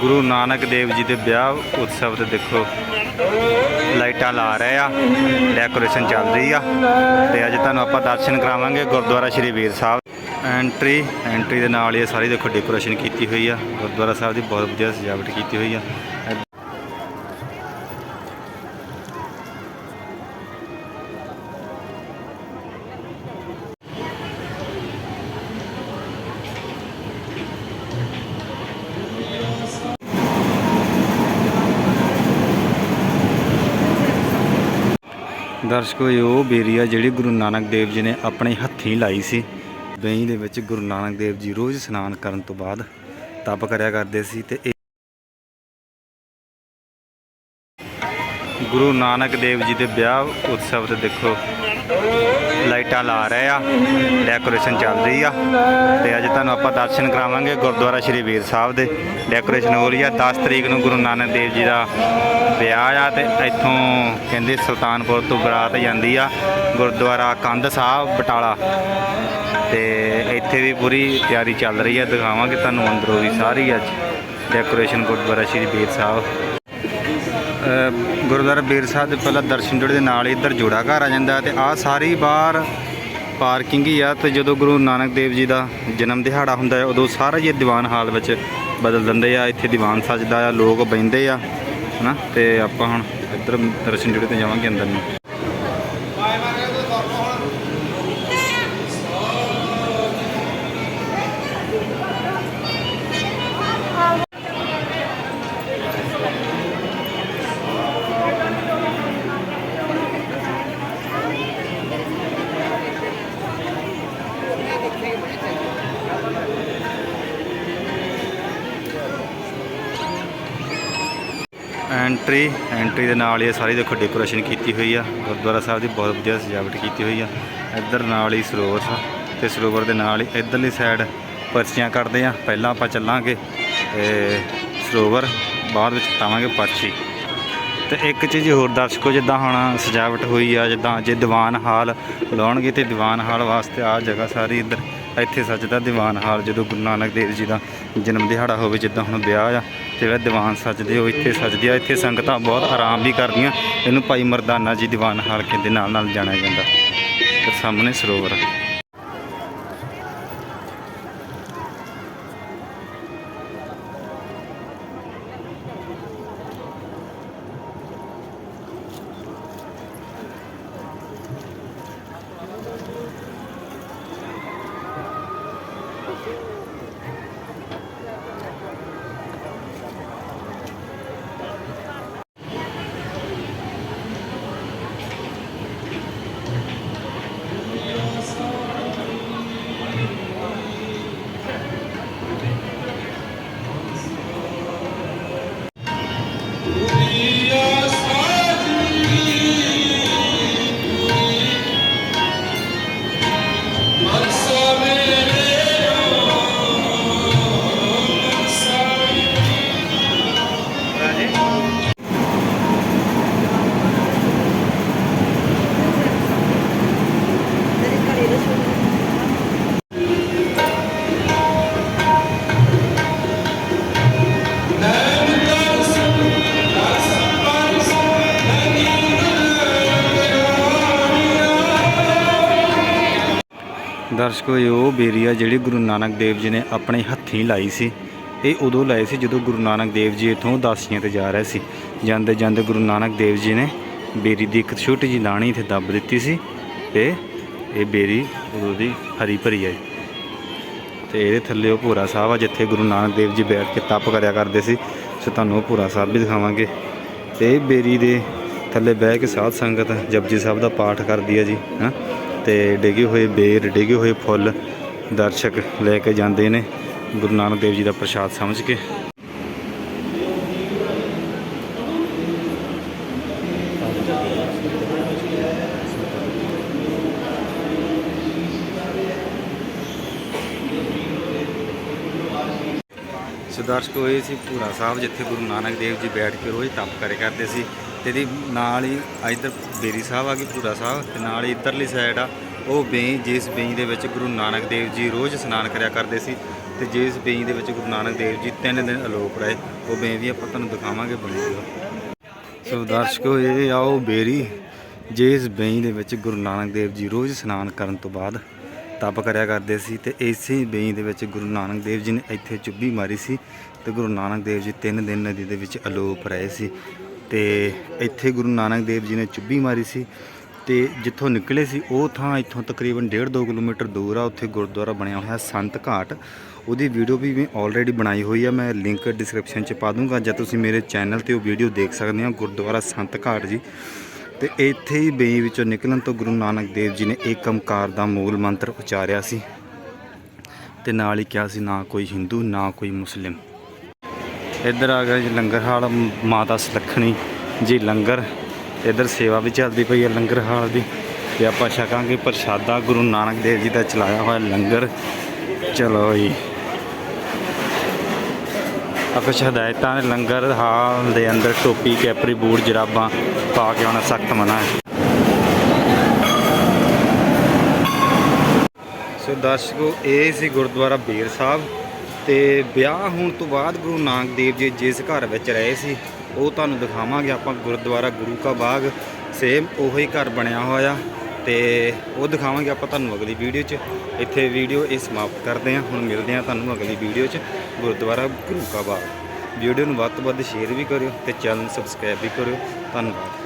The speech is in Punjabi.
ਗੁਰੂ ਨਾਨਕ ਦੇਵ ਜੀ ਦੇ ਵਿਆਹ ਉਤਸਵ ਤੇ ਦੇਖੋ, ਲਾਈਟਾਂ ਲਾ ਰਹੇ ਆ ਡੈਕੋਰੇਸ਼ਨ ਚੱਲ ਰਹੀ ਆ, ਤੇ ਅੱਜ ਤੁਹਾਨੂੰ ਆਪਾਂ ਦਰਸ਼ਨ ਕਰਾਵਾਂਗੇ ਗੁਰਦੁਆਰਾ ਸ਼੍ਰੀ ਵੀਰ ਸਾਹਿਬ। ਐਂਟਰੀ ਐਂਟਰੀ ਦੇ ਨਾਲ ਹੀ ਸਾਰੀ ਦੇਖੋ ਡੈਕੋਰੇਸ਼ਨ ਕੀਤੀ ਹੋਈ ਆ, ਗੁਰਦੁਆਰਾ ਸਾਹਿਬ ਦੀ ਬਹੁਤ ਵਧੀਆ ਸਜਾਵਟ ਕੀਤੀ ਹੋਈ ਆ। ਦਰਸ਼ਕੋ ਇਹ ਉਹ ਬੇਰੀ ਆ ਜਿਹੜੀ ਗੁਰੂ ਨਾਨਕ ਦੇਵ ਜੀ ਨੇ ਆਪਣੇ ਹੱਥੀਂ ਲਾਈ ਸੀ। ਬਈ ਦੇ ਵਿੱਚ ਗੁਰੂ ਨਾਨਕ ਦੇਵ ਜੀ ਰੋਜ਼ ਇਸ਼ਨਾਨ ਕਰਨ ਤੋਂ ਬਾਅਦ ਤਪ ਕਰਿਆ ਕਰਦੇ ਸੀ ਤੇ ਗੁਰੂ ਨਾਨਕ ਦੇਵ ਜੀ ਦੇ ਵਿਆਹ ਉਤਸਵ ਤੇ ਦੇਖੋ। ਲਾਈਟਾਂ ਲਾ ਰਹੇ ਆ ਡੈਕੋਰੇਸ਼ਨ ਚੱਲ ਰਹੀ ਆ। ਤੇ ਅੱਜ ਤੁਹਾਨੂੰ ਆਪਾਂ ਦਰਸ਼ਨ ਕਰਾਵਾਂਗੇ ਗੁਰਦੁਆਰਾ ਸ਼੍ਰੀ ਵੀਰ ਸਾਹਿਬ ਦੇ। ਡੈਕੋਰੇਸ਼ਨ ਹੋ ਰਹੀ ਆ 10 ਤਰੀਕ ਨੂੰ ਗੁਰੂ ਨਾਨਕ ਦੇਵ ਜੀ ਦਾ ਵਿਆਹ ਆ ਤੇ ਇੱਥੋਂ ਕਹਿੰਦੇ ਸੁਲਤਾਨਪੁਰ ਤੋਂ ਬਰਾਤ ਜਾਂਦੀ ਆ, ਗੁਰਦੁਆਰਾ ਕੰਧ ਸਾਹਿਬ ਬਟਾਲਾ। ਤੇ ਇੱਥੇ ਵੀ ਪੂਰੀ ਤਿਆਰੀ ਚੱਲ ਰਹੀ ਆ, ਦਿਖਾਵਾਂਗੇ ਤੁਹਾਨੂੰ ਅੰਦਰੋਂ ਵੀ ਸਾਰੀ ਅੱਜ। ਡੈਕੋਰੇਸ਼ਨ ਗੁਰਦੁਆਰਾ ਸ਼੍ਰੀ ਵੀਰ ਸਾਹਿਬ। ਗੁਰਦੁਆਰਾ ਬੀਰ ਸਾਹਿਬ ਦੇ ਪਹਿਲਾਂ ਦਰਸ਼ਨ ਜੋੜੇ ਦੇ ਨਾਲ ਹੀ ਇੱਧਰ ਜੋੜਾ ਘਰ ਆ ਜਾਂਦਾ ਤੇ ਆਹ ਸਾਰੀ ਬਾਹਰ ਪਾਰਕਿੰਗ ਹੀ ਆ ਤੇ ਜਦੋਂ ਗੁਰੂ ਨਾਨਕ ਦੇਵ ਜੀ ਦਾ ਜਨਮ ਦਿਹਾੜਾ ਹੁੰਦਾ ਹੈ, ਉਦੋਂ ਸਾਰਾ ਹੀ ਇਹ ਦੀਵਾਨ ਹਾਲ ਵਿੱਚ ਬਦਲ ਦਿੰਦੇ ਆ, ਇੱਥੇ ਦੀਵਾਨ ਸਜਦਾ ਆ, ਲੋਕ ਬੈੰਦੇ ਆ, ਹਨਾ? ਤੇ ਆਪਾਂ ਹੁਣ ਇੱਧਰ ਦਰਸ਼ਨ ਜੋੜੇ ਤੇ ਜਾਵਾਂਗੇ ਅੰਦਰ ਨੂੰ। ਐਂਟਰੀ ਐਂਟਰੀ ਦੇ ਨਾਲ ਹੀ ਇਹ ਸਾਰੀ ਦੇਖੋ ਡੈਕੋਰੇਸ਼ਨ ਕੀਤੀ ਹੋਈ ਆ। ਗੁਰਦੁਆਰਾ ਸਾਹਿਬ ਦੀ ਬਹੁਤ ਵਧੀਆ ਸਜਾਵਟ ਕੀਤੀ ਹੋਈ ਆ। ਇੱਧਰ ਨਾਲ ਹੀ ਸਰੋਵਰ ਆ ਤੇ ਸਰੋਵਰ ਦੇ ਨਾਲ ਹੀ ਇੱਧਰਲੀ ਸਾਈਡ ਪਰਚੀਆਂ ਕੱਢਦੇ ਆ। ਪਹਿਲਾਂ ਆਪਾਂ ਚੱਲਾਂਗੇ ਤੇ ਸਰੋਵਰ, ਬਾਅਦ ਵਿੱਚ ਪਾਵਾਂਗੇ ਪਰਚੀ। ਤੇ ਇੱਕ ਚੀਜ਼ ਹੋਰ ਦਰਸ਼ਕੋ, ਜਿੱਦਾਂ ਹੁਣ ਸਜਾਵਟ ਹੋਈ ਆ, ਜਿੱਦਾਂ ਜੇ ਦੀਵਾਨ ਹਾਲ ਲਾਉਣਗੇ ਤੇ ਦੀਵਾਨ ਹਾਲ ਵਾਸਤੇ ਆ ਜਗ੍ਹਾ ਸਾਰੀ ਇੱਧਰ ਇੱਥੇ ਸੱਜਦਾ ਦੀਵਾਨ ਹਾਲ, ਜਦੋਂ ਗੁਰੂ ਨਾਨਕ ਦੇਵ ਜੀ ਦਾ ਜਨਮ ਦਿਹਾੜਾ ਹੋਵੇ, ਜਿੱਦਾਂ ਹੁਣ ਵਿਆਹ ਆ, ਤੇ ਜਿਹੜਾ ਦੀਵਾਨ ਸੱਜਦੇ ਉਹ ਇੱਥੇ ਸੱਜਦੇ ਆ, ਇੱਥੇ ਸੰਗਤਾਂ ਬਹੁਤ ਆਰਾਮ ਵੀ ਕਰਦੀਆਂ। ਇਹਨੂੰ ਭਾਈ ਮਰਦਾਨਾ ਜੀ ਦੀਵਾਨ ਹਾਲ ਕਹਿੰਦੇ ਨਾਲ ਨਾਲ ਜਾਣਿਆ ਜਾਂਦਾ। ਤੇ ਸਾਹਮਣੇ ਸਰੋਵਰ Yeah. ਦਰਸ਼ਕੋ ਇਹ ਉਹ ਬੇਰੀ ਆ ਜਿਹੜੀ ਗੁਰੂ ਨਾਨਕ ਦੇਵ ਜੀ ਨੇ ਆਪਣੇ ਹੱਥੀਂ ਲਾਈ ਸੀ, ਇਹ ਉਦੋਂ ਲਾਏ ਸੀ ਜਦੋਂ ਗੁਰੂ ਨਾਨਕ ਦੇਵ ਜੀ ਇਥੋਂ ਉਦਾਸੀਆਂ ਤੇ ਜਾ ਰਹੇ ਸੀ। ਜਾਂਦੇ ਜਾਂਦੇ ਗੁਰੂ ਨਾਨਕ ਦੇਵ ਜੀ ਨੇ ਬੇਰੀ ਦੀ ਇੱਕ ਛੋਟੀ ਜਿਹੀ ਲਾਣੀ ਤੇ ਦੱਬ ਦਿੱਤੀ ਸੀ ਤੇ ਇਹ ਬੇਰੀ ਉਦੋਂ ਦੀ ਹਰੀ ਭਰੀ ਆਈ। ਤੇ ਇਹਦੇ ਥੱਲੇ ਉਹ ਭੂਰਾ ਸਾਹਿਬ ਆ ਜਿੱਥੇ ਗੁਰੂ ਨਾਨਕ ਦੇਵ ਜੀ ਬੈਠ ਕੇ ਤਪ ਕਰਿਆ ਕਰਦੇ ਸੀ। ਸੋ ਤੁਹਾਨੂੰ ਉਹ ਭੂਰਾ ਸਾਹਿਬ ਵੀ ਦਿਖਾਵਾਂਗੇ। ਤੇ ਇਹ ਬੇਰੀ ਦੇ ਥੱਲੇ ਬਹਿ ਕੇ ਸਾਧ ਸੰਗਤ ਜਪਜੀ ਸਾਹਿਬ ਦਾ ਪਾਠ ਕਰਦੀ ਹੈ ਜੀ, ਹਾਂ। ਤੇ ਡਿੱਗੇ ਹੋਏ ਬੇਰ, ਡਿੱਗੇ ਹੋਏ ਫੁੱਲ ਦਰਸ਼ਕ ਲੈ ਕੇ ਜਾਂਦੇ ਨੇ। ਗੁਰੂ ਨਾਨਕ ਦੇਵ ਜੀ ਦਾ ਪ੍ਰਸ਼ਾਦ ਸਮਝ ਕੇ। ਸੋ ਦਰਸ਼ਕੋ ਇਹ ਸੀ ਭੂਰਾ ਸਾਹਿਬ, ਜਿੱਥੇ ਗੁਰੂ ਨਾਨਕ ਦੇਵ ਜੀ ਬੈਠ ਕੇ ਰੋਜ਼ ਤਪ ਕਰੇ ਕਰਦੇ ਸੀ। ਤੇ ਇਹਦੀ ਨਾਲ ਹੀ ਇੱਧਰ ਬੇਰੀ ਸਾਹਿਬ ਆ ਗਈ, ਭੂਰਾ ਸਾਹਿਬ, ਤੇ ਨਾਲ ਹੀ ਇੱਧਰਲੀ ਸਾਈਡ ਆ, ਉਹ ਬੇਈ, ਜਿਸ ਬੇਈ ਦੇ ਵਿੱਚ ਗੁਰੂ ਨਾਨਕ ਦੇਵ ਜੀ ਰੋਜ਼ ਇਸ਼ਨਾਨ ਕਰਿਆ ਕਰਦੇ ਸੀ ਤੇ ਜਿਸ ਬੇਈ ਦੇ ਵਿੱਚ ਗੁਰੂ ਨਾਨਕ ਦੇਵ ਜੀ ਤਿੰਨ ਦਿਨ ਅਲੋਪ ਰਹੇ, ਉਹ ਬੇਈ ਵੀ ਆਪਾਂ ਤੁਹਾਨੂੰ ਦਿਖਾਵਾਂਗੇ ਬਣੀ ਸੋ ਦਰਸ਼ਕੋ ਇਹ ਆਓ ਬੇਰੀ, ਜਿਸ ਬੇਈ ਦੇ ਵਿੱਚ ਗੁਰੂ ਨਾਨਕ ਦੇਵ ਜੀ ਰੋਜ਼ ਇਸ਼ਨਾਨ ਕਰਨ ਤੋਂ ਬਾਅਦ ਤਪ ਕਰਿਆ ਕਰਦੇ ਸੀ ਤੇ ਇਸੇ ਬੇਈ ਦੇ ਵਿੱਚ ਗੁਰੂ ਨਾਨਕ ਦੇਵ ਜੀ ਨੇ ਇੱਥੇ ਚੁੱਭੀ ਮਾਰੀ ਸੀ ਤੇ ਗੁਰੂ ਨਾਨਕ ਦੇਵ ਜੀ ਤਿੰਨ ਦਿਨ ਨਦੀ ਦੇ ਵਿੱਚ ਅਲੋਪ ਰਹੇ ਸੀ। ਤੇ ਇੱਥੇ ਗੁਰੂ ਨਾਨਕ ਦੇਵ ਜੀ ਨੇ ਚੁੱਭੀ ਮਾਰੀ ਸੀ ਤੇ ਜਿੱਥੋਂ ਨਿਕਲੇ ਸੀ, ਉਹ ਥਾਂ ਇੱਥੋਂ ਤਕਰੀਬਨ 1.5-2 ਕਿਲੋਮੀਟਰ ਦੂਰ ਆ, ਉੱਥੇ ਗੁਰਦੁਆਰਾ ਬਣਿਆ ਹੋਇਆ ਸੰਤ ਘਾਟ। ਉਹਦੀ ਵੀਡੀਓ ਵੀ ਮੈਂ ਆਲਰੇਡੀ ਬਣਾਈ ਹੋਈ ਆ, ਮੈਂ ਲਿੰਕ ਡਿਸਕ੍ਰਿਪਸ਼ਨ 'ਚ ਪਾ ਦੂੰਗਾ। ਜਾਂ ਤੁਸੀਂ ਮੇਰੇ ਚੈਨਲ ਤੇ ਉਹ ਵੀਡੀਓ ਦੇਖ ਸਕਦੇ ਹੋ, ਗੁਰਦੁਆਰਾ ਸੰਤ ਘਾਟ ਜੀ। ਤੇ ਇੱਥੇ ਹੀ ਬੇਈ ਵਿੱਚੋਂ ਨਿਕਲਣ ਤੋਂ ਗੁਰੂ ਨਾਨਕ ਦੇਵ ਜੀ ਨੇ ਏਕਮਕਾਰ ਦਾ ਮੂਲ ਮੰਤਰ ਉਚਾਰਿਆ ਸੀ। ਤੇ ਨਾਲ ਹੀ ਕਿਹਾ ਸੀ, ਨਾ ਕੋਈ ਹਿੰਦੂ, ਨਾ ਕੋਈ ਮੁਸਲਿਮ। ਇੱਧਰ ਆ ਗਿਆ ਜੀ ਲੰਗਰ ਹਾਲ ਮਾਤਾ ਸੁਲੱਖਣੀ ਜੀ ਲੰਗਰ, ਇੱਧਰ ਸੇਵਾ ਵੀ ਚੱਲਦੀ ਪਈ ਹੈ ਲੰਗਰ ਹਾਲ ਦੀ। ਤੇ ਆਪਾਂ ਛਕਾਂਗੇ ਪ੍ਰਸ਼ਾਦਾ, ਗੁਰੂ ਨਾਨਕ ਦੇਵ ਜੀ ਦਾ ਚਲਾਇਆ ਹੋਇਆ ਲੰਗਰ। ਚਲੋ ਜੀ। ਆਪਾਂ ਹਦਾਇਤਾਂ ਨੇ ਲੰਗਰ ਹਾਲ ਦੇ ਅੰਦਰ ਟੋਪੀ, ਕੈਪਰੀ ਬੂਟ, ਜਰਾਬਾਂ ਪਾ ਕੇ ਆਉਣਾ ਸਖਤ ਮਨਾ ਹੈ। ਸੋ ਦਰਸ਼ਕੋ, ਇਹ ਸੀ ਗੁਰਦੁਆਰਾ ਬੀਰ ਸਾਹਿਬ। ਤੇ ਵਿਆਹ ਹੋਣ ਤੋਂ ਬਾਅਦ ਗੁਰੂ ਨਾਨਕ ਦੇਵ ਜੀ ਜਿਸ ਘਰ ਵਿੱਚ ਰਹੇ ਸੀ, ਉਹ ਤੁਹਾਨੂੰ ਦਿਖਾਵਾਂਗੇ ਆਪਾਂ ਗੁਰਦੁਆਰਾ ਗੁਰੂ ਕਾ ਬਾਗ ਸੇਮ ਉਹੀ ਘਰ ਬਣਿਆ ਹੋਇਆ ਤੇ ਉਹ ਦਿਖਾਵਾਂਗੇ ਆਪਾਂ ਤੁਹਾਨੂੰ ਅਗਲੀ ਵੀਡੀਓ 'ਚ। ਇੱਥੇ ਵੀਡੀਓ ਇਹ ਸਮਾਪਤ ਕਰਦੇ ਹਾਂ, ਹੁਣ ਮਿਲਦੇ ਹਾਂ ਤੁਹਾਨੂੰ ਅਗਲੀ ਵੀਡੀਓ 'ਚ ਗੁਰਦੁਆਰਾ ਗੁਰੂ ਕਾ ਬਾਗ। ਵੀਡੀਓ ਨੂੰ ਵੱਧ ਤੋਂ ਵੱਧ ਸ਼ੇਅਰ ਵੀ ਕਰਿਓ ਤੇ ਚੈਨਲ ਸਬਸਕ੍ਰਾਈਬ ਵੀ ਕਰਿਓ। ਧੰਨਵਾਦ।